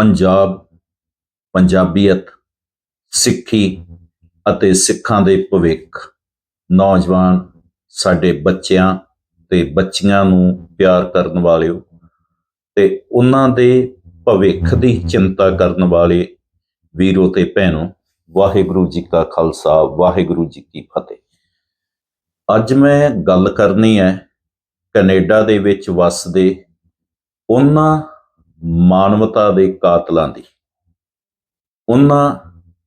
ਪੰਜਾਬ, ਪੰਜਾਬੀਅਤ, ਸਿੱਖੀ ਅਤੇ ਸਿੱਖਾਂ ਦੇ ਭਵਿੱਖ। ਨੌਜਵਾਨ ਸਾਡੇ ਬੱਚਿਆਂ ਤੇ ਬੱਚੀਆਂ ਨੂੰ ਪਿਆਰ ਕਰਨ ਵਾਲਿਓ ਤੇ ਉਹਨਾਂ ਦੇ ਭਵਿੱਖ ਦੀ ਚਿੰਤਾ ਕਰਨ ਵਾਲੇ ਵੀਰੋ ਤੇ ਭੈਣੋ, ਵਾਹਿਗੁਰੂ ਜੀ ਕਾ ਖਾਲਸਾ, ਵਾਹਿਗੁਰੂ ਜੀ ਕੀ ਫਤਿਹ। ਅੱਜ ਮੈਂ ਗੱਲ ਕਰਨੀ ਹੈ ਕੈਨੇਡਾ ਦੇ ਵਿੱਚ ਵੱਸਦੇ ਉਹਨਾਂ ਮਾਨਵਤਾ ਦੇ ਕਾਤਲਾਂ ਦੀ। ਉਹਨਾਂ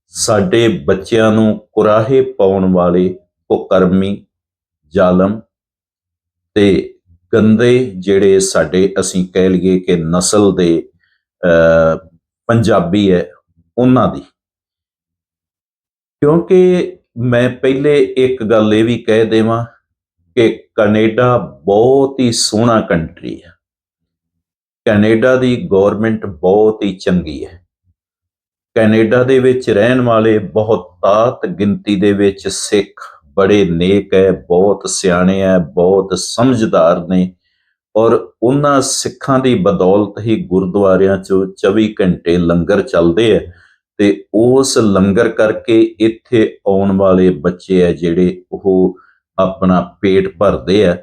ਸਾਡੇ ਬੱਚਿਆਂ ਨੂੰ ਕੁਰਾਹੇ ਪਾਉਣ ਵਾਲੇ ਕੁਕਰਮੀ ਜ਼ਾਲਮ ਤੇ ਗੰਦੇ ਜਿਹੜੇ ਸਾਡੇ ਅਸੀਂ ਕਹਿ ਲਈਏ ਕਿ ਨਸਲ ਦੇ ਅਹ, ਪੰਜਾਬੀ ਹੈ ਉਹਨਾਂ ਦੀ। ਕਿਉਂਕਿ ਮੈਂ ਪਹਿਲੇ ਇੱਕ ਗੱਲ ਇਹ ਵੀ ਕਹਿ ਦੇਵਾਂ ਕਿ ਕੈਨੇਡਾ ਬਹੁਤ ਹੀ ਸੋਹਣਾ ਕੰਟਰੀ ਹੈ। ਕੈਨੇਡਾ ਦੀ ਗਵਰਨਮੈਂਟ ਬਹੁਤ ਹੀ ਚੰਗੀ ਹੈ। ਕੈਨੇਡਾ ਦੇ ਵਿੱਚ ਰਹਿਣ ਵਾਲੇ ਬਹੁਤਾਤ ਗਿਣਤੀ ਦੇ ਵਿੱਚ ਸਿੱਖ ਬੜੇ ਨੇਕ ਹੈ, ਬਹੁਤ ਸਿਆਣੇ ਹੈ, ਬਹੁਤ ਸਮਝਦਾਰ ਨੇ ਔਰ ਉਹਨਾਂ ਸਿੱਖਾਂ ਦੀ ਬਦੌਲਤ ਹੀ ਗੁਰਦੁਆਰਿਆਂ 'ਚੋਂ 24 ਘੰਟੇ ਲੰਗਰ ਚੱਲਦੇ ਹੈ ਤੇ ਉਸ ਲੰਗਰ ਕਰਕੇ ਇੱਥੇ ਆਉਣ ਵਾਲੇ ਬੱਚੇ ਹੈ ਜਿਹੜੇ ਉਹ ਆਪਣਾ ਪੇਟ ਭਰਦੇ ਆ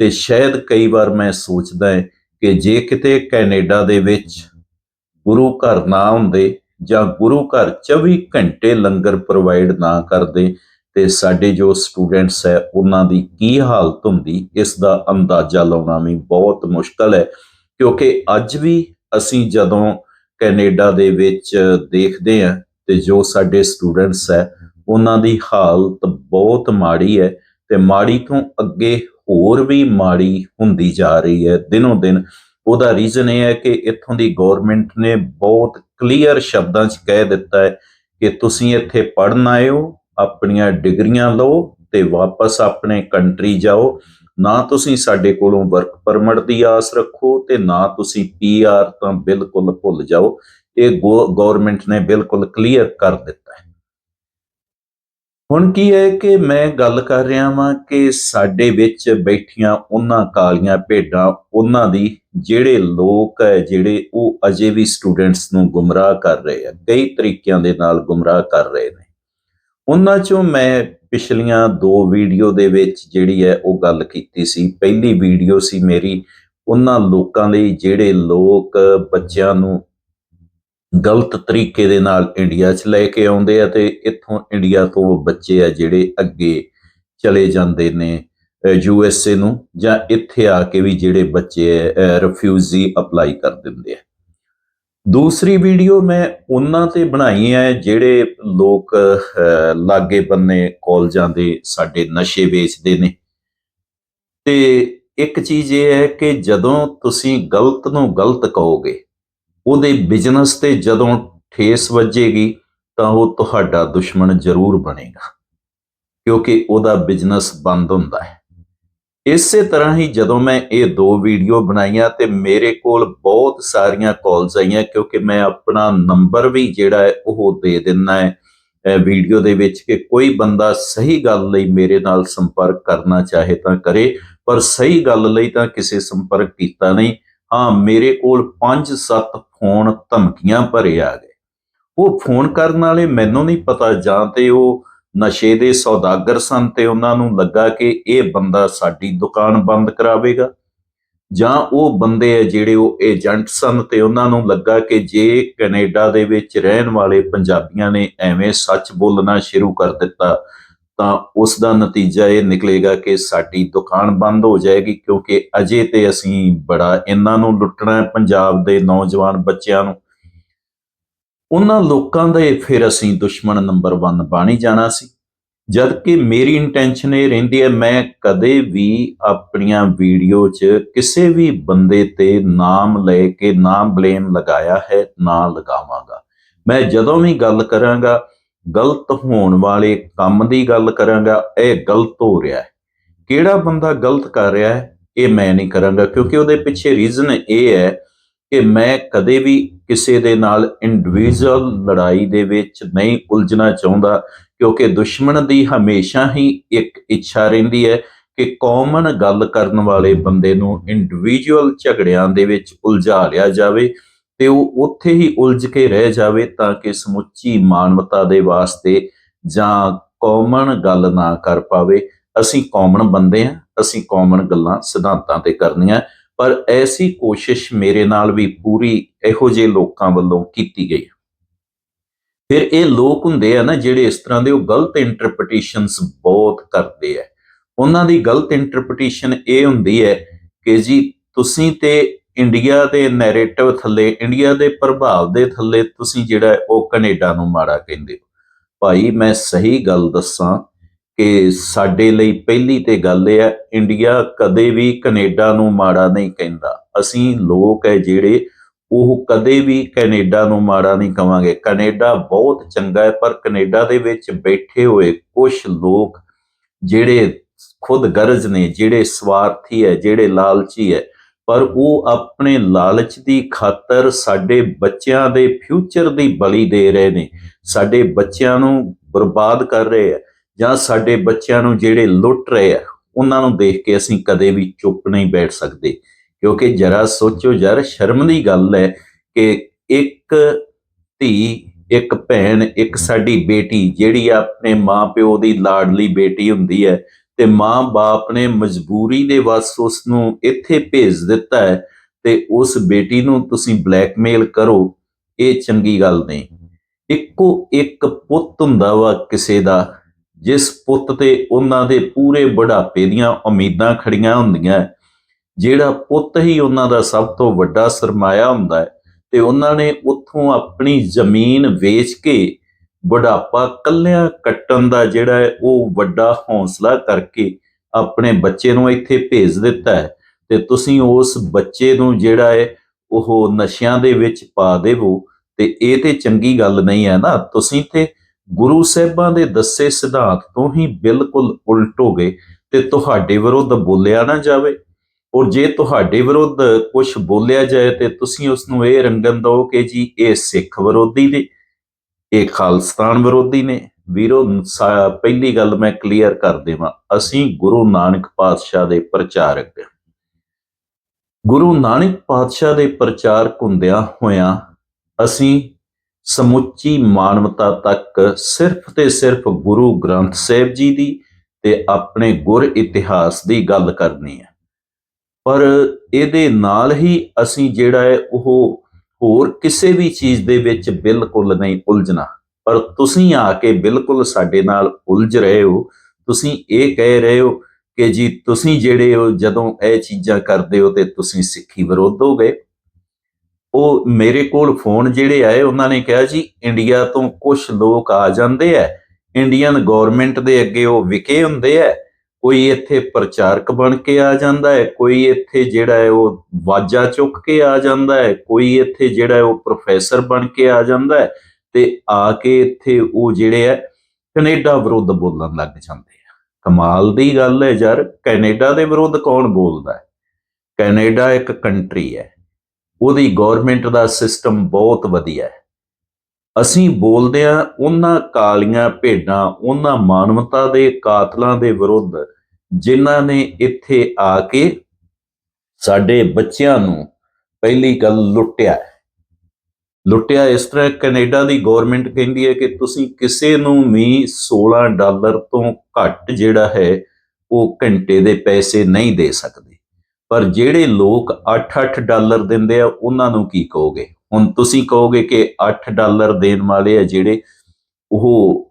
ਤੇ ਸ਼ਾਇਦ ਕਈ ਵਾਰ ਮੈਂ ਸੋਚਦਾ ਹੈ ਕਿ ਜੇ ਕਿਤੇ ਕੈਨੇਡਾ ਦੇ ਵਿੱਚ ਗੁਰੂ ਘਰ ਨਾ ਹੁੰਦੇ ਜਾਂ ਗੁਰੂ ਘਰ 24 ਘੰਟੇ ਲੰਗਰ ਪ੍ਰੋਵਾਈਡ ਨਾ ਕਰਦੇ, ਤੇ ਸਾਡੇ ਜੋ ਸਟੂਡੈਂਟਸ ਹੈ, ਉਹਨਾਂ ਦੀ ਕੀ ਹਾਲਤ ਹੁੰਦੀ, ਇਸ ਦਾ ਅੰਦਾਜ਼ਾ ਲਾਉਣਾ ਵੀ ਬਹੁਤ ਮੁਸ਼ਕਲ ਹੈ। ਕਿਉਂਕਿ ਅੱਜ ਵੀ ਅਸੀਂ ਜਦੋਂ ਕੈਨੇਡਾ ਦੇ ਵਿੱਚ ਦੇਖਦੇ ਹਾਂ, ਤੇ ਜੋ ਸਾਡੇ ਸਟੂਡੈਂਟਸ ਹੈ, ਉਹਨਾਂ ਦੀ ਹਾਲਤ ਬਹੁਤ ਮਾੜੀ ਹੈ, ਤੇ ਮਾੜੀ ਤੋਂ ਅੱਗੇ ਹੋਰ ਵੀ ਮਾੜੀ ਹੁੰਦੀ ਜਾ ਰਹੀ ਹੈ ਦਿਨੋਂ ਦਿਨ। ਉਹਦਾ ਰੀਜ਼ਨ ਇਹ ਹੈ ਕਿ ਇੱਥੋਂ ਦੀ ਗਵਰਨਮੈਂਟ ਨੇ ਬਹੁਤ ਕਲੀਅਰ ਸ਼ਬਦਾਂ 'ਚ ਕਹਿ ਦਿੱਤਾ ਹੈ ਕਿ ਤੁਸੀਂ ਇੱਥੇ ਪੜ੍ਹਨ ਆਏ ਹੋ, ਆਪਣੀਆਂ ਡਿਗਰੀਆਂ ਲਓ ਤੇ ਵਾਪਸ ਆਪਣੇ ਕੰਟਰੀ ਜਾਓ। ਨਾ ਤੁਸੀਂ ਸਾਡੇ ਕੋਲੋਂ ਵਰਕ ਪਰਮਿਟ ਦੀ ਆਸ ਰੱਖੋ ਤੇ ਨਾ ਤੁਸੀਂ ਪੀਆਰ ਤਾਂ ਬਿਲਕੁਲ ਭੁੱਲ ਜਾਓ। ਇਹ ਗਵਰਨਮੈਂਟ ਨੇ ਬਿਲਕੁਲ ਕਲੀਅਰ ਕਰ ਦਿੱਤਾ ਹੈ। ਹੁਣ ਕੀ ਹੈ ਕਿ ਮੈਂ ਗੱਲ ਕਰ ਰਿਹਾ ਵਾਂ ਕਿ ਸਾਡੇ ਵਿੱਚ ਬੈਠੀਆਂ ਉਹਨਾਂ ਕਾਲੀਆਂ ਭੇਡਾਂ, ਉਹਨਾਂ ਦੀ ਜਿਹੜੇ ਲੋਕ ਹੈ, ਜਿਹੜੇ ਉਹ ਅਜੇ ਵੀ ਸਟੂਡੈਂਟਸ ਨੂੰ ਗੁੰਮਰਾਹ ਕਰ ਰਹੇ ਆ, ਕਈ ਤਰੀਕਿਆਂ ਦੇ ਨਾਲ ਗੁੰਮਰਾਹ ਕਰ ਰਹੇ ਨੇ। ਉਹਨਾਂ ਚੋਂ ਮੈਂ ਪਿਛਲੀਆਂ ਦੋ ਵੀਡੀਓ ਦੇ ਵਿੱਚ ਜਿਹੜੀ ਹੈ ਉਹ ਗੱਲ ਕੀਤੀ ਸੀ। ਪਹਿਲੀ ਵੀਡੀਓ ਸੀ ਮੇਰੀ ਉਹਨਾਂ ਲੋਕਾਂ ਲਈ ਜਿਹੜੇ ਲੋਕ ਬੱਚਿਆਂ ਨੂੰ ਗਲਤ ਤਰੀਕੇ ਦੇ ਨਾਲ ਇੰਡੀਆ 'ਚ ਲੈ ਕੇ ਆਉਂਦੇ ਆ ਤੇ ਇੱਥੋਂ ਇੰਡੀਆ ਤੋਂ ਬੱਚੇ ਆ ਜਿਹੜੇ ਅੱਗੇ ਚਲੇ ਜਾਂਦੇ ਨੇ ਯੂ ਐਸ ਏ ਨੂੰ ਜਾਂ ਇੱਥੇ ਆ ਕੇ ਵੀ ਜਿਹੜੇ ਬੱਚੇ ਰਿਫਿਊਜੀ ਅਪਲਾਈ ਕਰ ਦਿੰਦੇ ਆ। ਦੂਸਰੀ ਵੀਡੀਓ ਮੈਂ ਉਹਨਾਂ ਤੇ ਬਣਾਈ ਹੈ ਜਿਹੜੇ ਲੋਕ ਲਾਗੇ ਬੰਨੇ ਕਾਲਜਾਂ ਦੇ ਸਾਡੇ ਨਸ਼ੇ ਵੇਚਦੇ ਨੇ। ਤੇ ਇੱਕ ਚੀਜ਼ ਇਹ ਹੈ ਕਿ ਜਦੋਂ ਤੁਸੀਂ ਗਲਤ ਨੂੰ ਗਲਤ ਕਹੋਗੇ ਉਹਦੇ ਬਿਜ਼ਨਸ ਤੇ ਜਦੋਂ ਠੇਸ ਵੱਜੇਗੀ ਤਾਂ ਉਹ ਤੁਹਾਡਾ ਦੁਸ਼ਮਣ ਜ਼ਰੂਰ ਬਣੇਗਾ, ਕਿਉਂਕਿ ਉਹਦਾ ਬਿਜ਼ਨਸ ਬੰਦ ਹੁੰਦਾ ਹੈ। ਇਸੇ ਤਰ੍ਹਾਂ ਹੀ ਜਦੋਂ ਮੈਂ ਇਹ ਦੋ ਵੀਡੀਓ ਬਣਾਈਆਂ ਤੇ ਮੇਰੇ ਕੋਲ ਬਹੁਤ ਸਾਰੀਆਂ ਕਾਲਸ ਆਈਆਂ, ਕਿਉਂਕਿ ਮੈਂ ਆਪਣਾ ਨੰਬਰ ਵੀ ਜਿਹੜਾ ਹੈ ਉਹ ਦੇ ਦਿੰਨਾ ਹੈ ਵੀਡੀਓ ਦੇ ਵਿੱਚ ਕਿ ਕੋਈ ਬੰਦਾ ਸਹੀ ਗੱਲ ਲਈ ਮੇਰੇ ਨਾਲ ਸੰਪਰਕ ਕਰਨਾ ਚਾਹੇ ਤਾਂ ਕਰੇ, ਪਰ ਸਹੀ ਗੱਲ ਲਈ ਤਾਂ ਕਿਸੇ ਸੰਪਰਕ ਕੀਤਾ ਨਹੀਂ। ਹਾਂ, ਮੇਰੇ ਕੋਲ 5-7 ਫੋਨ ਧਮਕੀਆਂ ਭਰੇ ਆ ਗਏ। ਉਹ ਫੋਨ ਕਰਨ ਵਾਲੇ ਮੈਨੂੰ ਨਹੀਂ ਪਤਾ, ਜਾਂ ਤੇ ਉਹ ਨਸ਼ੇ ਦੇ ਸੌਦਾਗਰ ਸਨ ਤੇ ਉਹਨਾਂ ਨੂੰ ਲੱਗਾ ਕਿ ਇਹ ਬੰਦਾ ਸਾਡੀ ਦੁਕਾਨ ਬੰਦ ਕਰਾਵੇਗਾ, ਜਾਂ ਉਹ ਬੰਦੇ ਆ ਜਿਹੜੇ ਉਹ ਏਜੰਟ ਸਨ ਤੇ ਉਹਨਾਂ ਨੂੰ ਲੱਗਾ ਕਿ ਜੇ ਕੈਨੇਡਾ ਦੇ ਵਿੱਚ ਰਹਿਣ ਵਾਲੇ ਪੰਜਾਬੀਆਂ ਨੇ ਐਵੇਂ ਸੱਚ ਬੋਲਣਾ ਸ਼ੁਰੂ ਕਰ ਦਿੱਤਾ ਤਾਂ ਉਸ ਦਾ ਨਤੀਜਾ ਇਹ ਨਿਕਲੇਗਾ ਕਿ ਸਾਡੀ ਦੁਕਾਨ ਬੰਦ ਹੋ ਜਾਏਗੀ ਕਿਉਂਕਿ ਅਜੇ ਤੇ ਅਸੀਂ ਬੜਾ ਇਹਨਾਂ ਨੂੰ ਲੁੱਟਣਾ ਹੈ, ਪੰਜਾਬ ਦੇ ਨੌਜਵਾਨ ਬੱਚਿਆਂ ਨੂੰ। ਉਹਨਾਂ ਲੋਕਾਂ ਦੇ ਫਿਰ ਅਸੀਂ ਦੁਸ਼ਮਣ ਨੰਬਰ 1 ਬਾਣੀ ਜਾਣਾ ਸੀ। ਜਦ ਕਿ ਮੇਰੀ ਇੰਟੈਂਸ਼ਨ ਇਹ ਰਹਿੰਦੀ ਹੈ, ਮੈਂ ਕਦੇ ਵੀ ਆਪਣੀਆਂ ਵੀਡੀਓ 'ਚ ਕਿਸੇ ਵੀ ਬੰਦੇ ਤੇ ਨਾਮ ਲੈ ਕੇ ਨਾ ਬਲੇਮ ਲਗਾਇਆ ਹੈ, ਨਾ ਲਗਾਵਾਂਗਾ। ਮੈਂ ਜਦੋਂ ਵੀ ਗੱਲ ਕਰਾਂਗਾ ਗਲਤ ਹੋਣ ਵਾਲੇ ਕੰਮ ਦੀ ਗੱਲ ਕਰਾਂਗਾ, ਇਹ ਗਲਤ ਹੋ ਰਿਹਾ ਹੈ। ਕਿਹੜਾ ਬੰਦਾ ਗਲਤ ਕਰ ਰਿਹਾ ਹੈ, ਇਹ ਮੈਂ ਨਹੀਂ ਕਰਾਂਗਾ, ਕਿਉਂਕਿ ਉਹਦੇ ਪਿੱਛੇ ਰੀਜ਼ਨ ਇਹ ਹੈ ਕਿ ਮੈਂ ਕਦੇ ਵੀ ਕਿਸੇ ਦੇ ਨਾਲ ਇੰਡੀਵਿਜੂਅਲ ਲੜਾਈ ਦੇ ਵਿੱਚ ਨਹੀਂ ਉਲਝਣਾ ਚਾਹੁੰਦਾ, ਕਿਉਂਕਿ ਦੁਸ਼ਮਣ ਦੀ ਹਮੇਸ਼ਾ ਹੀ ਇੱਕ ਇੱਛਾ ਰਹਿੰਦੀ ਹੈ ਕਿ ਕਾਮਨ ਗੱਲ ਕਰਨ ਵਾਲੇ ਬੰਦੇ ਨੂੰ ਇੰਡੀਵਿਜੂਅਲ ਝਗੜਿਆਂ ਦੇ ਵਿੱਚ ਉਲਝਾ ਲਿਆ ਜਾਵੇ। ਤੇ ਉਹ ਉੱਥੇ ਹੀ ਉਲਝ ਕੇ ਰਹਿ ਜਾਵੇ ਤਾਂ ਕਿ ਸਮੁੱਚੀ ਮਾਨਵਤਾ ਦੇ ਵਾਸਤੇ ਜਾਂ ਕਾਮਨ ਗੱਲ ਨਾ ਕਰ ਪਾਵੇ। ਅਸੀਂ ਕਾਮਨ ਬੰਦੇ ਆ ਅਸੀਂ ਕਾਮਨ ਗੱਲਾਂ ਸਿਧਾਂਤਾਂ ਤੇ ਕਰਨੀਆਂ, ਪਰ ਐਸੀ ਕੋਸ਼ਿਸ਼ ਮੇਰੇ ਨਾਲ ਵੀ ਪੂਰੀ ਇਹੋ ਜਿਹੇ ਲੋਕਾਂ ਵੱਲੋਂ ਕੀਤੀ ਗਈ ਫਿਰ ਇਹ ਲੋਕ ਹੁੰਦੇ ਆ ਨਾ ਜਿਹੜੇ ਇਸ ਤਰ੍ਹਾਂ ਦੇ ਉਹ ਗਲਤ ਇੰਟਰਪ੍ਰੀਟੇਸ਼ਨਸ ਬਹੁਤ ਕਰਦੇ ਆ। ਉਹਨਾਂ ਦੀ ਗਲਤ ਇੰਟਰਪ੍ਰੀਟੇਸ਼ਨ ਇਹ ਹੁੰਦੀ ਹੈ ਕਿ ਜੀ ਤੁਸੀਂ ਤੇ ਇੰਡੀਆ ਦੇ ਨੈਰੇਟਿਵ ਥੱਲੇ, ਇੰਡੀਆ ਦੇ ਪ੍ਰਭਾਵ ਦੇ ਥੱਲੇ ਤੁਸੀਂ ਜਿਹੜਾ ਉਹ ਕੈਨੇਡਾ ਨੂੰ ਮਾੜਾ ਕਹਿੰਦੇ ਹੋ। ਭਾਈ, ਮੈਂ ਸਹੀ ਗੱਲ ਦੱਸਾਂ ਕਿ ਸਾਡੇ ਲਈ ਪਹਿਲੀ ਤੇ ਗੱਲ ਇਹ ਹੈ, ਇੰਡੀਆ ਕਦੇ ਵੀ ਕੈਨੇਡਾ ਨੂੰ ਮਾੜਾ ਨਹੀਂ ਕਹਿੰਦਾ। ਅਸੀਂ ਲੋਕ ਹੈ ਜਿਹੜੇ ਉਹ ਕਦੇ ਵੀ ਕੈਨੇਡਾ ਨੂੰ ਮਾੜਾ ਨਹੀਂ ਕਵਾਂਗੇ। ਕੈਨੇਡਾ ਬਹੁਤ ਚੰਗਾ ਹੈ, ਪਰ ਕੈਨੇਡਾ ਦੇ ਵਿੱਚ ਬੈਠੇ ਹੋਏ ਕੁਝ ਲੋਕ ਜਿਹੜੇ ਖੁਦ ਗਰਜ਼ ਨੇ, ਜਿਹੜੇ ਸਵਾਰਥੀ ਹੈ, ਜਿਹੜੇ ਲਾਲਚੀ ਹੈ ਪਰ ਉਹ ਆਪਣੇ ਲਾਲਚ ਦੀ ਖਾਤਰ ਸਾਡੇ ਬੱਚਿਆਂ ਦੇ ਫਿਊਚਰ ਦੀ ਬਲੀ ਦੇ ਰਹੇ ਨੇ। ਸਾਡੇ ਬੱਚਿਆਂ ਨੂੰ ਬਰਬਾਦ ਕਰ ਰਹੇ ਆ ਜਾਂ ਸਾਡੇ ਬੱਚਿਆਂ ਨੂੰ ਜਿਹੜੇ ਲੁੱਟ ਰਹੇ ਆ, ਉਹਨਾਂ ਨੂੰ ਦੇਖ ਕੇ ਅਸੀਂ ਕਦੇ ਵੀ ਚੁੱਪ ਨਹੀਂ ਬੈਠ ਸਕਦੇ। ਕਿਉਂਕਿ ਜਰਾ ਸੋਚੋ ਯਾਰ ਸ਼ਰਮ ਦੀ ਗੱਲ ਹੈ ਕਿ ਇੱਕ ਧੀ, ਇੱਕ ਭੈਣ, ਇੱਕ ਸਾਡੀ ਬੇਟੀ ਜਿਹੜੀ ਆਪਣੇ ਮਾਪਿਓ ਦੀ ਲਾਡਲੀ ਬੇਟੀ ਹੁੰਦੀ ਹੈ ਤੇ ਮਾਂ-ਬਾਪ ਨੇ ਮਜਬੂਰੀ ਦੇ ਵਸ ਉਸ ਨੂੰ ਇੱਥੇ ਭੇਜ ਦਿੱਤਾ ਹੈ ਤੇ ਉਸ ਬੇਟੀ ਨੂੰ ਤੁਸੀਂ ਬਲੈਕਮੇਲ ਕਰੋ, ਇਹ ਚੰਗੀ ਗੱਲ ਨਹੀਂ। ਇੱਕੋ ਇੱਕ ਪੁੱਤ ਹੁੰਦਾ ਵਾ ਕਿਸੇ ਦਾ, ਜਿਸ ਪੁੱਤ ਤੇ ਉਹਨਾਂ ਦੇ ਪੂਰੇ ਬੁਢਾਪੇ ਦੀਆਂ ਉਮੀਦਾਂ ਖੜੀਆਂ ਹੁੰਦੀਆਂ ਜਿਹੜਾ ਪੁੱਤ ਹੀ ਉਹਨਾਂ ਦਾ ਸਭ ਤੋਂ ਵੱਡਾ ਸਰਮਾਇਆ ਹੁੰਦਾ ਹੈ ਤੇ ਉਹਨਾਂ ਨੇ ਉੱਥੋਂ ਆਪਣੀ ਜ਼ਮੀਨ ਵੇਚ ਕੇ ਬੁਢਾਪਾ ਕੱਲਿਆਂ ਕੱਟਣ ਦਾ ਜਿਹੜਾ ਹੈ, ਉਹ ਵੱਡਾ ਹੌਸਲਾ ਕਰਕੇ ਆਪਣੇ ਬੱਚੇ ਨੂੰ ਇੱਥੇ ਭੇਜ ਦਿੱਤਾ ਹੈ। ਤੇ ਤੁਸੀਂ ਉਸ ਬੱਚੇ ਨੂੰ ਜਿਹੜਾ ਹੈ, ਉਹ ਨਸ਼ਿਆਂ ਦੇ ਵਿੱਚ ਪਾ ਦੇਵੋ। ਤੇ ਇਹ ਤੇ ਚੰਗੀ ਗੱਲ ਨਹੀਂ ਹੈ ਨਾ। ਤੁਸੀਂ ਤੇ ਗੁਰੂ ਸਾਹਿਬਾਂ ਦੇ ਦੱਸੇ ਸਿਧਾਂਤ ਤੋਂ ਹੀ ਬਿਲਕੁਲ ਉਲਟ ਹੋ ਗਏ ਤੇ ਤੁਹਾਡੇ ਵਿਰੁੱਧ ਬੋਲਿਆ ਨਾ ਜਾਵੇ। ਔਰ ਜੇ ਤੁਹਾਡੇ ਵਿਰੁੱਧ ਕੁਝ ਬੋਲਿਆ ਜਾਏ ਤੇ ਤੁਸੀਂ ਉਸ ਨੂੰ ਇਹ ਰੰਗਨ ਦਿਓ ਕਿ ਜੀ ਇਹ ਸਿੱਖ ਵਿਰੋਧੀ ਨੇ। ਇਹ ਖਾਲਸਤਾਨ ਵਿਰੋਧੀ ਨੇ। ਵੀਰੋ, ਸਾ- ਪਹਿਲੀ ਗੱਲ ਮੈਂ ਕਲੀਅਰ ਕਰ ਦੇਵਾਂ। ਅਸੀਂ ਗੁਰੂ ਨਾਨਕ ਪਾਤਸ਼ਾਹ ਦੇ ਪ੍ਰਚਾਰਕ ਗੁਰੂ ਨਾਨਕ ਪਾਤਸ਼ਾਹ ਦੇ ਪ੍ਰਚਾਰਕ ਹੁੰਦਿਆਂ ਹੋਇਆਂ ਅਸੀਂ ਸਮੁੱਚੀ ਮਾਨਵਤਾ ਤੱਕ ਸਿਰਫ ਤੇ ਸਿਰਫ ਗੁਰੂ ਗ੍ਰੰਥ ਸਾਹਿਬ ਜੀ ਦੀ ਤੇ ਆਪਣੇ ਗੁਰ ਇਤਿਹਾਸ ਦੀ ਗੱਲ ਕਰਨੀ ਹੈ। ਪਰ ਇਹਦੇ ਨਾਲ ਹੀ ਅਸੀਂ ਜਿਹੜਾ ਹੈ ਉਹ ਹੋਰ ਕਿਸੇ ਵੀ ਚੀਜ਼ ਦੇ ਵਿੱਚ ਬਿਲਕੁਲ ਨਹੀਂ ਉਲਝਣਾ। ਪਰ ਤੁਸੀਂ ਆ ਕੇ ਬਿਲਕੁਲ ਸਾਡੇ ਨਾਲ ਉਲਝ ਰਹੇ ਹੋ। ਤੁਸੀਂ ਇਹ ਕਹਿ ਰਹੇ ਹੋ ਕਿ ਜੀ ਤੁਸੀਂ ਜਿਹੜੇ ਹੋ, ਜਦੋਂ ਇਹ ਚੀਜ਼ਾਂ ਕਰਦੇ ਹੋ ਤੇ ਤੁਸੀਂ ਸਿੱਖੀ ਵਿਰੋਧ ਹੋ ਗਏ। ਉਹ ਮੇਰੇ ਕੋਲ ਫੋਨ ਜਿਹੜੇ ਆਏ, ਉਹਨਾਂ ਨੇ ਕਿਹਾ ਜੀ, ਇੰਡੀਆ ਤੋਂ ਕੁਝ ਲੋਕ ਆ ਜਾਂਦੇ ਆ ਇੰਡੀਅਨ ਗਵਰਨਮੈਂਟ ਦੇ ਅੱਗੇ ਉਹ ਵਿਕੇ ਹੁੰਦੇ ਆ ਕੋਈ ਇੱਥੇ ਪ੍ਰਚਾਰਕ ਬਣ ਕੇ ਆ ਜਾਂਦਾ ਹੈ, ਕੋਈ ਇੱਥੇ ਜਿਹੜਾ ਹੈ ਉਹ ਵਾਜਾ ਚੁੱਕ ਕੇ ਆ ਜਾਂਦਾ ਹੈ, ਕੋਈ ਇੱਥੇ ਜਿਹੜਾ ਹੈ ਉਹ ਪ੍ਰੋਫੈਸਰ ਬਣ ਕੇ ਆ ਜਾਂਦਾ ਹੈ ਤੇ ਆ ਕੇ ਇੱਥੇ ਉਹ ਜਿਹੜੇ ਹੈ ਕੈਨੇਡਾ ਵਿਰੁੱਧ ਬੋਲਣ ਲੱਗ ਜਾਂਦੇ ਆ। ਕਮਾਲ ਦੀ ਗੱਲ ਹੈ ਯਾਰ, ਕੈਨੇਡਾ ਦੇ ਵਿਰੁੱਧ ਕੌਣ ਬੋਲਦਾ ਹੈ? ਕੈਨੇਡਾ ਇੱਕ ਕੰਟਰੀ ਹੈ, ਉਹਦੀ ਗਵਰਨਮੈਂਟ ਦਾ ਸਿਸਟਮ ਬਹੁਤ ਵਧੀਆ ਹੈ। ਅਸੀਂ ਬੋਲਦੇ ਆ ਉਹਨਾਂ ਕਾਲੀਆਂ ਭੇਡਾਂ, ਉਹਨਾਂ ਮਾਨਵਤਾ ਦੇ ਕਾਤਲਾਂ ਦੇ ਵਿਰੁੱਧ, ਜਿਨ੍ਹਾਂ ਨੇ ਇੱਥੇ ਆ ਕੇ ਸਾਡੇ ਬੱਚਿਆਂ ਨੂੰ ਪਹਿਲੀ ਗੱਲ ਲੁੱਟਿਆ। ਲੁੱਟਿਆ ਇਸ ਤਰ੍ਹਾਂ ਕੈਨੇਡਾ ਦੀ ਗਵਰਨਮੈਂਟ ਕਹਿੰਦੀ ਹੈ ਕਿ ਤੁਸੀਂ ਕਿਸੇ ਨੂੰ ਵੀ 16 ਡਾਲਰ ਤੋਂ ਘੱਟ ਜਿਹੜਾ ਹੈ, ਉਹ ਘੰਟੇ ਦੇ ਪੈਸੇ ਨਹੀਂ ਦੇ ਸਕਦੇ। ਪਰ ਜਿਹੜੇ ਲੋਕ 8-8 ਡਾਲਰ ਦਿੰਦੇ ਆ, ਉਹਨਾਂ ਨੂੰ ਕੀ ਕਹੋਗੇ? ਹੁਣ ਤੁਸੀਂ ਕਹੋਗੇ ਕਿ 8 ਡਾਲਰ ਦੇਣ ਵਾਲੇ ਆ ਜਿਹੜੇ ਉਹ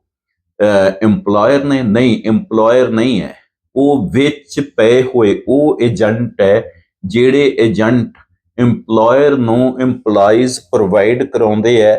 EMPLOYER ਨੇ? ਨਹੀਂ, EMPLOYER ਨਹੀਂ ਹੈ। ਉਹ ਵਿੱਚ ਪਏ ਹੋਏ, ਉਹ ਏਜੰਟ ਹੈ ਜਿਹੜੇ ਏਜੰਟ EMPLOYER ਨੂੰ EMPLOYEES ਪ੍ਰੋਵਾਈਡ ਕਰਾਉਂਦੇ ਆ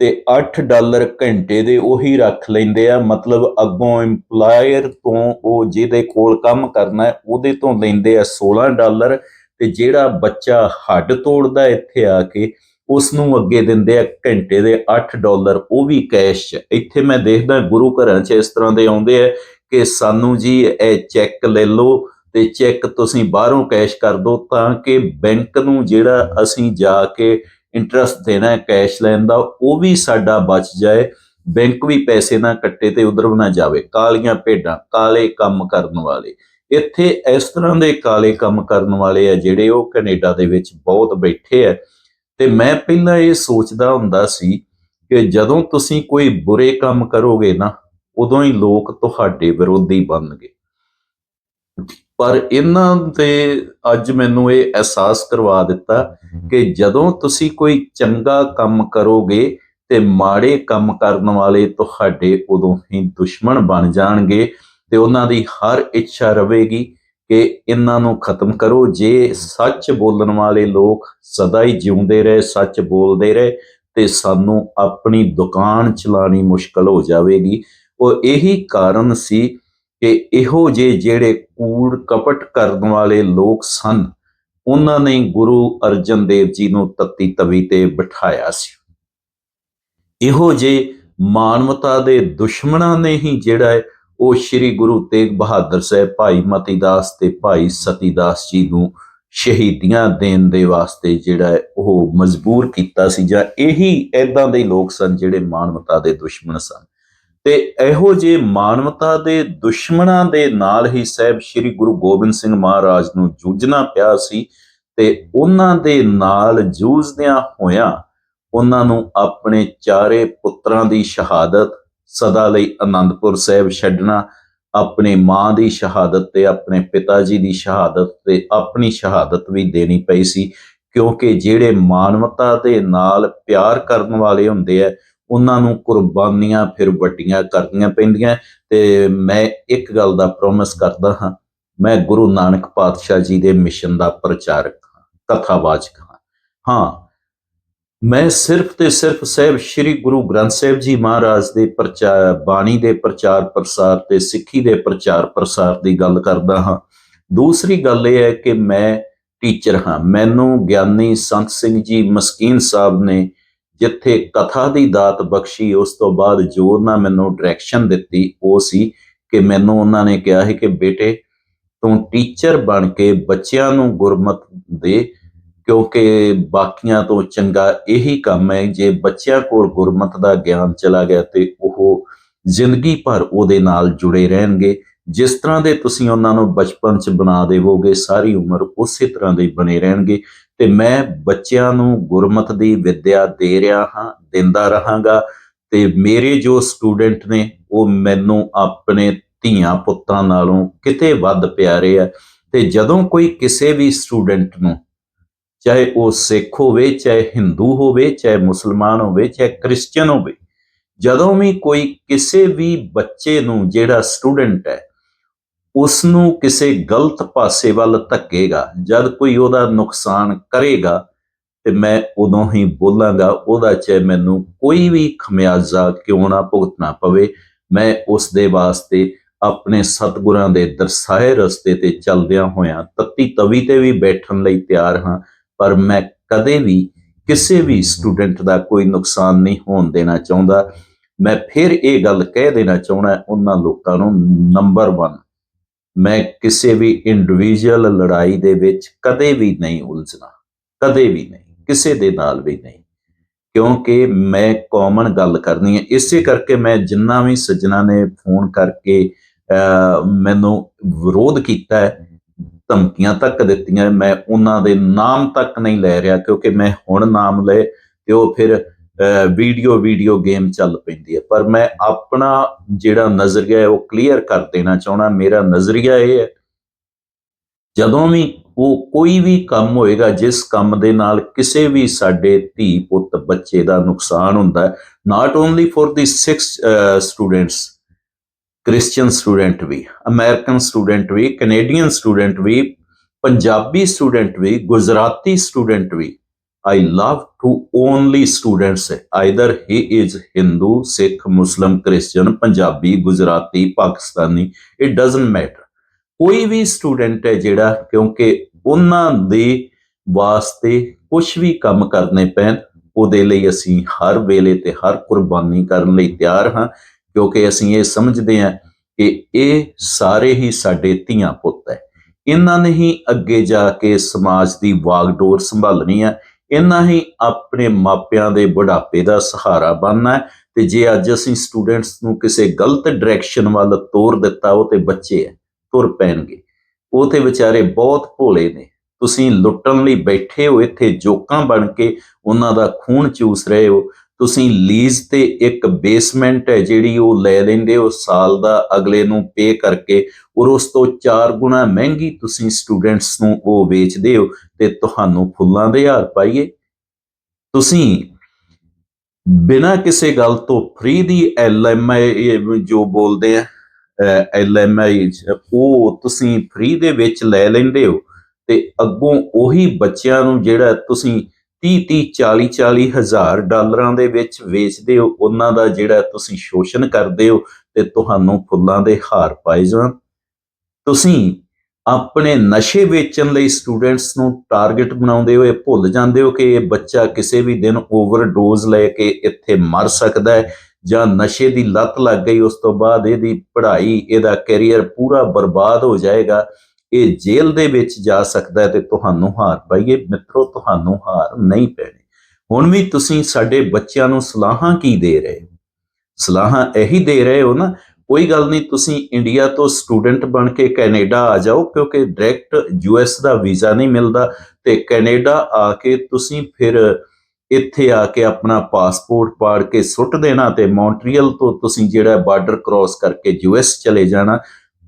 ਤੇ 8 ਡਾਲਰ ਘੰਟੇ ਦੇ ਉਹੀ ਰੱਖ ਲੈਂਦੇ ਆ। ਮਤਲਬ ਅੱਗੋਂ EMPLOYER ਤੋਂ ਉਹ ਜਿਹਦੇ ਕੋਲ ਕੰਮ ਕਰਨਾ ਹੈ, ਉਹਦੇ ਤੋਂ ਲੈਂਦੇ ਆ 16 ਡਾਲਰ ਤੇ ਜਿਹੜਾ ਬੱਚਾ ਹੱਡ ਤੋੜਦਾ ਇੱਥੇ ਆ ਕੇ ਉਸ ਨੂੰ ਅੱਗੇ ਦਿੰਦੇ ਆ ਘੰਟੇ ਦੇ 8 ਡਾਲਰ, ਉਹ ਵੀ ਕੈਸ਼ 'ਚ। ਇੱਥੇ ਮੈਂ ਦੇਖਦਾ ਗੁਰੂ ਘਰਾਂ 'ਚ ਇਸ ਤਰ੍ਹਾਂ ਦੇ ਆਉਂਦੇ ਆ ਕਿ ਸਾਨੂੰ ਜੀ ਇਹ ਚੈੱਕ ਲੈ ਲਓ ਤੇ ਚੈੱਕ ਤੁਸੀਂ ਬਾਹਰੋਂ ਕੈਸ਼ ਕਰ ਦਿਓ ਤਾਂ ਕਿ ਬੈਂਕ ਨੂੰ ਜਿਹੜਾ ਅਸੀਂ ਜਾ ਕੇ ਇੰਟਰਸਟ ਦੇਣਾ ਹੈ ਕੈਸ਼ ਲੈਣ ਦਾ, ਉਹ ਵੀ ਸਾਡਾ ਬਚ ਜਾਏ। ਬੈਂਕ ਵੀ ਪੈਸੇ ਨਾ ਕੱਟੇ ਤੇ ਉਧਰ ਨਾ ਜਾਵੇ। ਕਾਲੀਆਂ ਭੇਡਾਂ, ਕਾਲੇ ਕੰਮ ਕਰਨ ਵਾਲੇ। ਇੱਥੇ ਇਸ ਤਰ੍ਹਾਂ ਦੇ ਕਾਲੇ ਕੰਮ ਕਰਨ ਵਾਲੇ ਆ ਜਿਹੜੇ ਉਹ ਕੈਨੇਡਾ ਦੇ ਵਿੱਚ ਬਹੁਤ ਬੈਠੇ ਆ। ਤੇ ਮੈਂ ਪਹਿਲਾਂ ਇਹ ਸੋਚਦਾ ਹੁੰਦਾ ਸੀ ਕਿ ਜਦੋਂ ਤੁਸੀਂ ਕੋਈ ਬੁਰੇ ਕੰਮ ਕਰੋਗੇ ਨਾ ਉਦੋਂ ਹੀ ਲੋਕ ਤੁਹਾਡੇ ਵਿਰੋਧੀ ਬਣਨਗੇ। ਪਰ ਇਹਨਾਂ ਤੇ ਅੱਜ ਮੈਨੂੰ ਇਹ ਅਹਿਸਾਸ ਕਰਵਾ ਦਿੱਤਾ ਕਿ ਜਦੋਂ ਤੁਸੀਂ ਕੋਈ ਚੰਗਾ ਕੰਮ ਕਰੋਗੇ ਤੇ ਮਾੜੇ ਕੰਮ ਕਰਨ ਵਾਲੇ ਤੁਹਾਡੇ ਉਦੋਂ ਹੀ ਦੁਸ਼ਮਣ ਬਣ ਜਾਣਗੇ ਤੇ ਉਹਨਾਂ ਦੀ ਹਰ ਇੱਛਾ ਰਹੇਗੀ। ਕਿ ਇਹਨਾਂ ਨੂੰ ਖਤਮ ਕਰੋ। ਜੇ ਸੱਚ ਬੋਲਣ ਵਾਲੇ ਲੋਕ ਸਦਾ ਹੀ ਜਿਉਂਦੇ ਰਹੇ, ਸੱਚ ਬੋਲਦੇ ਰਹੇ, ਤੇ ਸਾਨੂੰ ਆਪਣੀ ਦੁਕਾਨ ਚਲਾਣੀ ਮੁਸ਼ਕਲ ਹੋ ਜਾਵੇਗੀ। ਉਹ ਇਹੀ ਕਾਰਨ ਸੀ ਕਿ ਇਹੋ ਜਿਹੇ ਜਿਹੜੇ ਕੂੜ ਕਪਟ ਕਰਨ ਵਾਲੇ ਲੋਕ ਸਨ, ਉਹਨਾਂ ਨੇ ਗੁਰੂ ਅਰਜਨ ਦੇਵ ਜੀ ਨੂੰ ਤੱਤੀ ਤਵੀ ਤੇ ਬਿਠਾਇਆ ਸੀ। ਇਹੋ ਜਿਹੇ ਮਾਨਵਤਾ ਦੇ ਦੁਸ਼ਮਣਾਂ ਨੇ ਹੀ ਜਿਹੜਾ ਉਹ ਸ੍ਰੀ ਗੁਰੂ ਤੇਗ ਬਹਾਦਰ ਸਾਹਿਬ ਭਾਈ ਮਤੀ ਦਾਸ ਤੇ ਭਾਈ ਸਤੀ ਦਾਸ ਜੀ ਨੂੰ ਸ਼ਹੀਦੀਆਂ ਦੇਣ ਦੇ ਵਾਸਤੇ ਜਿਹੜਾ ਹੈ ਉਹ ਮਜਬੂਰ ਕੀਤਾ ਸੀ ਜਾਂ ਇਹੀ ਐਦਾਂ ਦੇ ਲੋਕ ਸਨ ਜਿਹੜੇ ਮਾਨਵਤਾ ਦੇ ਦੁਸ਼ਮਣ ਸਨ। ਤੇ ਇਹੋ ਜਿਹੇ ਮਾਨਵਤਾ ਦੇ ਦੁਸ਼ਮਣਾਂ ਦੇ ਨਾਲ ਹੀ ਸਾਹਿਬ ਸ੍ਰੀ ਗੁਰੂ ਗੋਬਿੰਦ ਸਿੰਘ ਮਹਾਰਾਜ ਨੂੰ ਜੂਝਣਾ ਪਿਆ ਸੀ ਤੇ ਉਹਨਾਂ ਦੇ ਨਾਲ ਜੂਝਦਿਆਂ ਹੋਇਆਂ ਉਹਨਾਂ ਨੂੰ ਆਪਣੇ ਚਾਰੇ ਪੁੱਤਰਾਂ ਦੀ ਸ਼ਹਾਦਤ ਸਦਾ ਲਈ ਆਨੰਦਪੁਰ ਸਾਹਿਬ ਛੱਡਣਾ, ਆਪਣੇ ਮਾਂ ਦੀ ਸ਼ਹਾਦਤ ਤੇ ਆਪਣੇ ਪਿਤਾ ਜੀ ਦੀ ਸ਼ਹਾਦਤ ਤੇ ਆਪਣੀ ਸ਼ਹਾਦਤ ਵੀ ਦੇਣੀ ਪਈ ਸੀ, ਕਿਉਂਕਿ ਜਿਹੜੇ ਮਾਨਵਤਾ ਦੇ ਨਾਲ ਪਿਆਰ ਕਰਨ ਵਾਲੇ ਹੁੰਦੇ ਆ, ਉਹਨਾਂ ਨੂੰ ਕੁਰਬਾਨੀਆਂ ਫਿਰ ਵੱਡੀਆਂ ਕਰਨੀਆਂ ਪੈਂਦੀਆਂ। ਤੇ ਮੈਂ ਇੱਕ ਗੱਲ ਦਾ ਪ੍ਰੋਮਿਸ ਕਰਦਾ ਹਾਂ, ਮੈਂ ਗੁਰੂ ਨਾਨਕ ਪਾਤਸ਼ਾਹ ਜੀ ਦੇ ਮਿਸ਼ਨ ਦਾ ਪ੍ਰਚਾਰਕ ਹਾਂ, ਕਥਾਵਾਚਕ ਹਾਂ। ਹਾਂ ਮੈਂ ਸਿਰਫ ਤੇ ਸਿਰਫ ਸਾਹਿਬ ਸ੍ਰੀ ਗੁਰੂ ਗ੍ਰੰਥ ਸਾਹਿਬ ਜੀ ਮਹਾਰਾਜ ਦੇ ਪ੍ਰਚਾਰ ਬਾਣੀ ਦੇ ਪ੍ਰਚਾਰ ਪ੍ਰਸਾਰ ਤੇ ਸਿੱਖੀ ਦੇ ਪ੍ਰਚਾਰ ਪ੍ਰਸਾਰ ਦੀ ਗੱਲ ਕਰਦਾ ਹਾਂ। ਦੂਸਰੀ ਗੱਲ ਇਹ ਹੈ ਕਿ ਮੈਂ ਟੀਚਰ ਹਾਂ। ਮੈਨੂੰ ਗਿਆਨੀ ਸੰਤ ਸਿੰਘ ਜੀ ਮਸਕੀਨ ਸਾਹਿਬ ਨੇ ਜਿੱਥੇ ਕਥਾ ਦੀ ਦਾਤ ਬਖਸ਼ੀ, ਉਸ ਤੋਂ ਬਾਅਦ ਜੋ ਉਹਨਾਂ ਮੈਨੂੰ ਡਾਇਰੈਕਸ਼ਨ ਦਿੱਤੀ, ਉਹ ਸੀ ਕਿ ਮੈਨੂੰ ਉਹਨਾਂ ਨੇ ਕਿਹਾ ਹੈ ਕਿ ਬੇਟੇ, ਤੂੰ ਟੀਚਰ ਬਣ ਕੇ ਬੱਚਿਆਂ ਨੂੰ ਗੁਰਮਤ ਦੇ ਕਿਉਂਕਿ ਬਾਕੀਆਂ ਤੋਂ ਚੰਗਾ ਇਹੀ ਕੰਮ ਹੈ, ਜੇ ਬੱਚਿਆਂ ਕੋਲ ਗੁਰਮਤ ਦਾ ਗਿਆਨ ਚਲਾ ਗਿਆ ਤੇ ਉਹ ਜ਼ਿੰਦਗੀ ਭਰ ਉਹਦੇ ਨਾਲ ਜੁੜੇ ਰਹਿਣਗੇ। ਜਿਸ ਤਰ੍ਹਾਂ ਦੇ ਤੁਸੀਂ ਉਹਨਾਂ ਨੂੰ ਬਚਪਨ 'ਚ ਬਣਾ ਦੇਵੋਗੇ, ਸਾਰੀ ਉਮਰ ਉਸੇ ਤਰ੍ਹਾਂ ਦੇ ਬਣੇ ਰਹਿਣਗੇ। ਤੇ ਮੈਂ ਬੱਚਿਆਂ ਨੂੰ ਗੁਰਮਤ ਦੀ ਵਿੱਦਿਆ ਦੇ ਰਿਹਾ ਹਾਂ, ਦਿੰਦਾ ਰਹਾਂਗਾ ਤੇ ਮੇਰੇ ਜੋ ਸਟੂਡੈਂਟ ਨੇ, ਉਹ ਮੈਨੂੰ ਆਪਣੇ ਧੀਆਂ ਪੁੱਤਾਂ ਨਾਲੋਂ ਕਿਤੇ ਵੱਧ ਪਿਆਰੇ ਆ। ਤੇ ਜਦੋਂ ਕੋਈ ਕਿਸੇ ਵੀ ਸਟੂਡੈਂਟ ਨੂੰ ਚਾਹੇ ਉਹ ਸਿੱਖ ਹੋਵੇ, ਚਾਹੇ ਹਿੰਦੂ ਹੋਵੇ, ਚਾਹੇ ਮੁਸਲਮਾਨ ਹੋਵੇ, ਚਾਹੇ ਕ੍ਰਿਸਚੀਅਨ ਹੋਵੇ, ਜਦੋਂ ਵੀ ਕੋਈ ਕਿਸੇ ਵੀ ਬੱਚੇ ਨੂੰ ਜਿਹੜਾ ਸਟੂਡੈਂਟ ਹੈ ਉਸ ਨੂੰ ਕਿਸੇ ਗਲਤ ਪਾਸੇ ਵੱਲ ਧੱਕੇਗਾ, ਜਦ ਕੋਈ ਉਹਦਾ ਨੁਕਸਾਨ ਕਰੇਗਾ, ਤੇ ਮੈਂ ਉਦੋਂ ਹੀ ਬੋਲਾਂਗਾ, ਉਹਦਾ ਚਾਹੇ ਮੈਨੂੰ ਕੋਈ ਵੀ ਖਮਿਆਜ਼ਾ ਕਿਉਂ ਨਾ ਭੁਗਤਣਾ ਪਵੇ, ਮੈਂ ਉਸ ਦੇ ਵਾਸਤੇ ਆਪਣੇ ਸਤਿਗੁਰਾਂ ਦੇ ਦਰਸਾਏ ਰਸਤੇ ਤੇ ਚੱਲਦਿਆਂ ਹੋਇਆਂ ਤੱਤੀ ਤਵੀ ਤੇ ਵੀ ਬੈਠਣ ਲਈ ਤਿਆਰ ਹਾਂ ਪਰ ਮੈਂ ਕਦੇ ਵੀ ਕਿਸੇ ਵੀ ਸਟੂਡੈਂਟ ਦਾ ਕੋਈ ਨੁਕਸਾਨ ਨਹੀਂ ਹੋਣ ਦੇਣਾ ਚਾਹੁੰਦਾ। ਮੈਂ ਫਿਰ ਇਹ ਗੱਲ ਕਹਿ ਦੇਣਾ ਚਾਹੁੰਦਾ ਉਹਨਾਂ ਲੋਕਾਂ ਨੂੰ ਨੰਬਰ 1 ਮੈਂ ਕਿਸੇ ਵੀ ਇੰਡੀਵਿਜੂਅਲ ਲੜਾਈ ਦੇ ਵਿੱਚ ਕਦੇ ਵੀ ਨਹੀਂ ਉਲਝਣਾ ਕਦੇ ਵੀ ਨਹੀਂ ਕਿਸੇ ਦੇ ਨਾਲ ਵੀ ਨਹੀਂ। ਕਿਉਂਕਿ ਮੈਂ ਕਾਮਨ ਗੱਲ ਕਰਨੀ ਹੈ। ਇਸੇ ਕਰਕੇ ਮੈਂ ਜਿੰਨਾ ਵੀ ਸੱਜਣਾ ਨੇ ਫੋਨ ਕਰਕੇ ਅਹ, ਮੈਨੂੰ ਵਿਰੋਧ ਕੀਤਾ ਹੈ ਧਮਕੀਆਂ ਤੱਕ ਦਿੱਤੀਆਂ, ਮੈਂ ਉਹਨਾਂ ਦੇ ਨਾਮ ਤੱਕ ਨਹੀਂ ਲੈ ਰਿਹਾ ਕਿਉਂਕਿ ਮੈਂ ਹੁਣ ਨਾਮ ਲਏ ਤੇ ਉਹ ਫਿਰ ਵੀਡੀਓ ਵੀਡੀਓ ਗੇਮ ਚੱਲ ਪੈਂਦੀ ਹੈ। ਪਰ ਮੈਂ ਆਪਣਾ ਜਿਹੜਾ ਨਜ਼ਰੀਆ ਹੈ ਉਹ ਕਲੀਅਰ ਕਰ ਦੇਣਾ ਚਾਹਣਾ ਮੇਰਾ ਨਜ਼ਰੀਆ ਇਹ ਹੈ, ਜਦੋਂ ਵੀ ਉਹ ਕੋਈ ਵੀ ਕੰਮ ਹੋਏਗਾ, ਜਿਸ ਕੰਮ ਦੇ ਨਾਲ ਕਿਸੇ ਵੀ ਸਾਡੇ ਧੀ ਪੁੱਤ ਬੱਚੇ ਦਾ ਨੁਕਸਾਨ ਹੁੰਦਾ not only for the 6 students Christian student we American student ਵੀ ਕੈਨੇਡੀਅਨ ਸਟੂਡੈਂਟ ਵੀ ਪੰਜਾਬੀ ਸਟੂਡੈਂਟ ਵੀ ਗੁਜਰਾਤੀ ਸਟੂਡੈਂਟ ਵੀ। I love to only students. Either he is Hindu, Sikh, Muslim, Christian, Punjabi Gujarati Pakistani it doesn't matter ਕੋਈ ਵੀ student ਹੈ ਜਿਹੜਾ ਕਿਉਂਕਿ ਉਹਨਾਂ ਦੇ ਵਾਸਤੇ ਕੁਝ ਵੀ ਕੰਮ ਕਰਨੇ ਪੈਣ ਉਹਦੇ ਲਈ ਅਸੀਂ ਹਰ ਵੇਲੇ ਤੇ ਹਰ ਕੁਰਬਾਨੀ ਕਰਨ ਲਈ ਤਿਆਰ ਹਾਂ। ਕਿਉਂਕਿ ਅਸੀਂ ਇਹ ਸਮਝਦੇ ਹਾਂ ਕਿ ਇਹ ਸਾਰੇ ਹੀ ਸਾਡੇ ਧੀਆਂ ਪੁੱਤ ਹੈ। ਇਹਨਾਂ ਨੇ ਹੀ ਅੱਗੇ ਜਾ ਕੇ ਸਮਾਜ ਦੀ ਵਾਗਡੋਰ ਸੰਭਾਲਣੀ ਹੈ। ਇਹਨਾਂ ਹੀ ਆਪਣੇ ਮਾਪਿਆਂ ਦੇ ਬੁਢਾਪੇ ਦਾ ਸਹਾਰਾ ਬਣਨਾ ਤੇ ਜੇ ਅੱਜ ਅਸੀਂ ਸਟੂਡੈਂਟਸ ਨੂੰ ਕਿਸੇ ਗਲਤ ਡਾਇਰੈਕਸ਼ਨ ਵੱਲ ਤੋਰ ਦਿੱਤਾ, ਉਹ ਤੇ ਬੱਚੇ ਹੈ, ਤੁਰ ਪੈਣਗੇ। ਉਹ ਤੇ ਵਿਚਾਰੇ ਬਹੁਤ ਭੋਲੇ ਨੇ। ਤੁਸੀਂ ਲੁੱਟਣ ਲਈ ਬੈਠੇ ਹੋ, ਇੱਥੇ ਜੋਕਾਂ ਬਣ ਕੇ ਉਹਨਾਂ ਦਾ ਖੂਨ ਚੂਸ ਰਹੇ ਹੋ। ਤੁਸੀਂ ਲੀਜ਼ ਤੇ ਇੱਕ ਬੇਸਮੈਂਟ ਹੈ ਜਿਹੜੀ ਉਹ ਲੈ ਲੈਂਦੇ ਹੋ ਸਾਲ ਦਾ, ਅਗਲੇ ਨੂੰ ਪੇ ਕਰਕੇ। ਔਰ ਉਸ ਤੋਂ 4 ਗੁਣਾ ਮਹਿੰਗੀ ਤੁਸੀਂ ਸਟੂਡੈਂਟਸ ਨੂੰ ਉਹ ਵੇਚਦੇ ਹੋ ਤੇ ਤੁਹਾਨੂੰ ਫੁੱਲਾਂ ਦੇ ਹਾਰ ਪਾਈਏ। ਤੁਸੀਂ ਬਿਨਾਂ ਕਿਸੇ ਗੱਲ ਤੋਂ ਫ੍ਰੀ ਦੀ ਐਲਐਮਆਈ ਜੋ ਬੋਲਦੇ ਆ ਐਲਐਮਆਈ ਉਹ ਤੁਸੀਂ ਫ੍ਰੀ ਦੇ ਵਿੱਚ ਲੈ ਲੈਂਦੇ ਹੋ ਤੇ ਅੱਗੋਂ ਉਹੀ ਬੱਚਿਆਂ ਨੂੰ ਜਿਹੜਾ ਤੁਸੀਂ 30 30 40 40 ਹਜ਼ਾਰ ਡਾਲਰਾਂ ਦੇ ਵਿੱਚ ਵੇਚਦੇ ਹੋ, ਉਹਨਾਂ ਦਾ ਜਿਹੜਾ ਤੁਸੀਂ ਸ਼ੋਸ਼ਣ ਕਰਦੇ ਹੋ ਤੇ ਤੁਹਾਨੂੰ ਫੁੱਲਾਂ ਦੇ ਹਾਰ ਪਾਏ ਜਾਣ। ਤੁਸੀਂ ਆਪਣੇ ਨਸ਼ੇ ਵੇਚਣ ਲਈ ਸਟੂਡੈਂਟਸ ਨੂੰ ਟਾਰਗੇਟ ਬਣਾਉਂਦੇ ਹੋਏ ਭੁੱਲ ਜਾਂਦੇ ਹੋ ਕਿ ਇਹ ਬੱਚਾ ਕਿਸੇ ਵੀ ਦਿਨ ਓਵਰਡੋਜ਼ ਲੈ ਕੇ ਇੱਥੇ ਮਰ ਸਕਦਾ ਹੈ ਜਾਂ ਨਸ਼ੇ ਦੀ ਲੱਤ ਲੱਗ ਗਈ, ਉਸ ਤੋਂ ਬਾਅਦ ਇਹਦੀ ਪੜ੍ਹਾਈ, ਇਹਦਾ ਕੈਰੀਅਰ ਪੂਰਾ ਬਰਬਾਦ ਹੋ ਜਾਏਗਾ। ਇਹ ਜੇਲ੍ਹ ਦੇ ਵਿੱਚ ਜਾ ਸਕਦਾ ਹੈ ਤੇ ਤੁਹਾਨੂੰ ਹਾਰ ਪਾਈਏ ਮਿੱਤਰੋ, ਤੁਹਾਨੂੰ ਹਾਰ ਨਹੀਂ ਪੈਣੀ। ਹੁਣ ਵੀ ਤੁਸੀਂ ਸਾਡੇ ਬੱਚਿਆਂ ਨੂੰ ਸਲਾਹਾਂ ਕੀ ਦੇ ਰਹੇ ਹੋ? ਸਲਾਹਾਂ ਇਹੀ ਦੇ ਰਹੇ ਹੋ ਨਾ, ਕੋਈ ਗੱਲ ਨਹੀਂ, ਤੁਸੀਂ ਇੰਡੀਆ ਤੋਂ ਸਟੂਡੈਂਟ ਬਣ ਕੇ ਕੈਨੇਡਾ ਆ ਜਾਓ, ਕਿਉਂਕਿ ਡਾਇਰੈਕਟ ਯੂਐਸ ਦਾ ਵੀਜ਼ਾ ਨਹੀਂ ਮਿਲਦਾ ਤੇ ਕੈਨੇਡਾ ਆ ਕੇ ਤੁਸੀਂ ਫਿਰ ਇੱਥੇ ਆ ਕੇ ਆਪਣਾ ਪਾਸਪੋਰਟ ਪਾੜ ਕੇ ਸੁੱਟ ਦੇਣਾ ਤੇ ਮੌਂਟਰੀਅਲ ਤੋਂ ਤੁਸੀਂ ਜਿਹੜਾ ਬਾਰਡਰ ਕ੍ਰਾਸ ਕਰਕੇ ਯੂਐਸ ਚਲੇ ਜਾਣਾ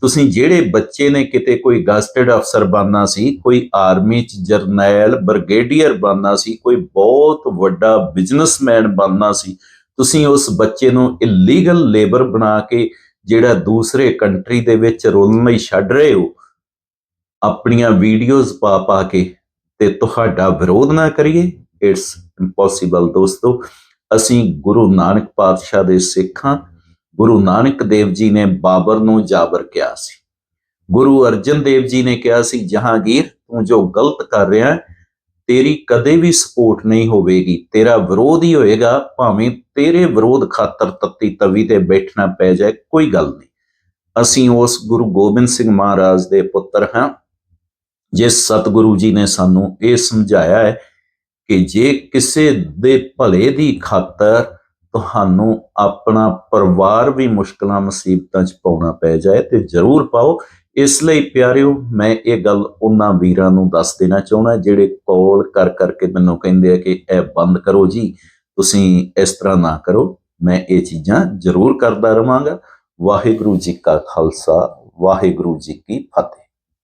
ਤੁਸੀਂ ਜਿਹੜੇ ਬੱਚੇ ਨੇ ਕਿਤੇ ਕੋਈ ਗਸਟਡ ਅਫਸਰ ਬਣਨਾ ਸੀ, ਕੋਈ ਆਰਮੀ ਚ ਜਰਨੈਲ, ਬ੍ਰਿਗੇਡੀਅਰ ਬਣਨਾ ਸੀ, ਕੋਈ ਬਹੁਤ ਵੱਡਾ ਬਿਜ਼ਨਸਮੈਨ ਬਣਨਾ ਸੀ, ਤੁਸੀਂ ਉਸ ਬੱਚੇ ਨੂੰ ਇਲੀਗਲ ਲੇਬਰ ਬਣਾ ਕੇ ਜਿਹੜਾ ਦੂਸਰੇ ਕੰਟਰੀ ਦੇ ਵਿੱਚ ਰੋਲਣ ਲਈ ਛੱਡ ਰਹੇ ਹੋ, ਆਪਣੀਆਂ ਵੀਡੀਓਜ਼ ਪਾ ਪਾ ਕੇ ਤੇ ਤੁਹਾਡਾ ਵਿਰੋਧ ਨਾ ਕਰੀਏ? ਇਟਸ ਇੰਪੋਸੀਬਲ ਦੋਸਤੋ। ਅਸੀਂ ਗੁਰੂ ਨਾਨਕ ਪਾਤਸ਼ਾਹ ਦੇ ਸਿੱਖਾਂ ਗੁਰੂ ਨਾਨਕ ਦੇਵ ਜੀ ਨੇ ਬਾਬਰ ਨੂੰ ਜਾਬਰ ਕਿਹਾ ਸੀ। ਗੁਰੂ ਅਰਜਨ ਦੇਵ ਜੀ ਨੇ ਕਿਹਾ ਸੀ, ਜਹਾਂਗੀਰ, ਤੂੰ ਜੋ ਗਲਤ ਕਰ ਰਿਹਾ ਹੈ, ਤੇਰੀ ਕਦੇ ਵੀ ਸਪੋਰਟ ਨਹੀਂ ਹੋਵੇਗੀ। ਤੇਰਾ ਵਿਰੋਧ ਹੀ ਹੋਏਗਾ, ਭਾਵੇਂ ਤੇਰੇ ਵਿਰੋਧ ਖਾਤਰ ਤੱਤੀ ਤਵੀ ਤੇ ਬੈਠਣਾ ਪੈ ਜਾਏ, ਕੋਈ ਗੱਲ ਨਹੀਂ। ਅਸੀਂ ਉਸ ਗੁਰੂ ਗੋਬਿੰਦ ਸਿੰਘ ਮਹਾਰਾਜ ਦੇ ਪੁੱਤਰ ਹਾਂ। ਜਿਸ ਸਤਿਗੁਰੂ ਜੀ ਨੇ ਸਾਨੂੰ ਇਹ ਸਮਝਾਇਆ ਹੈ ਕਿ ਜੇ ਕਿਸੇ ਦੇ ਭਲੇ ਦੀ ਖਾਤਰ ਤੁਹਾਨੂੰ ਆਪਣਾ ਪਰਿਵਾਰ ਵੀ ਮੁਸ਼ਕਲਾਂ, ਮੁਸੀਬਤਾਂ 'ਚ ਪਾਉਣਾ ਪੈ ਜਾਏ ਤੇ ਜ਼ਰੂਰ ਪਾਓ। ਇਸ ਲਈ ਪਿਆਰਿਓ, ਮੈਂ ਇਹ ਗੱਲ ਉਹਨਾਂ ਵੀਰਾਂ ਨੂੰ ਦੱਸ ਦੇਣਾ ਚਾਹੁੰਦਾ, ਜਿਹੜੇ ਕਾਲ ਕਰ, ਕਰਕੇ ਮੈਨੂੰ ਕਹਿੰਦੇ ਆ ਕਿ ਇਹ ਬੰਦ ਕਰੋ ਜੀ, ਤੁਸੀਂ ਇਸ ਤਰ੍ਹਾਂ ਨਾ ਕਰੋ। ਮੈਂ ਇਹ ਚੀਜ਼ਾਂ ਜ਼ਰੂਰ ਕਰਦਾ ਰਵਾਂਗਾ। ਵਾਹਿਗੁਰੂ ਜੀ ਕਾ ਖਾਲਸਾ, ਵਾਹਿਗੁਰੂ ਜੀ ਕੀ ਫਤਿਹ।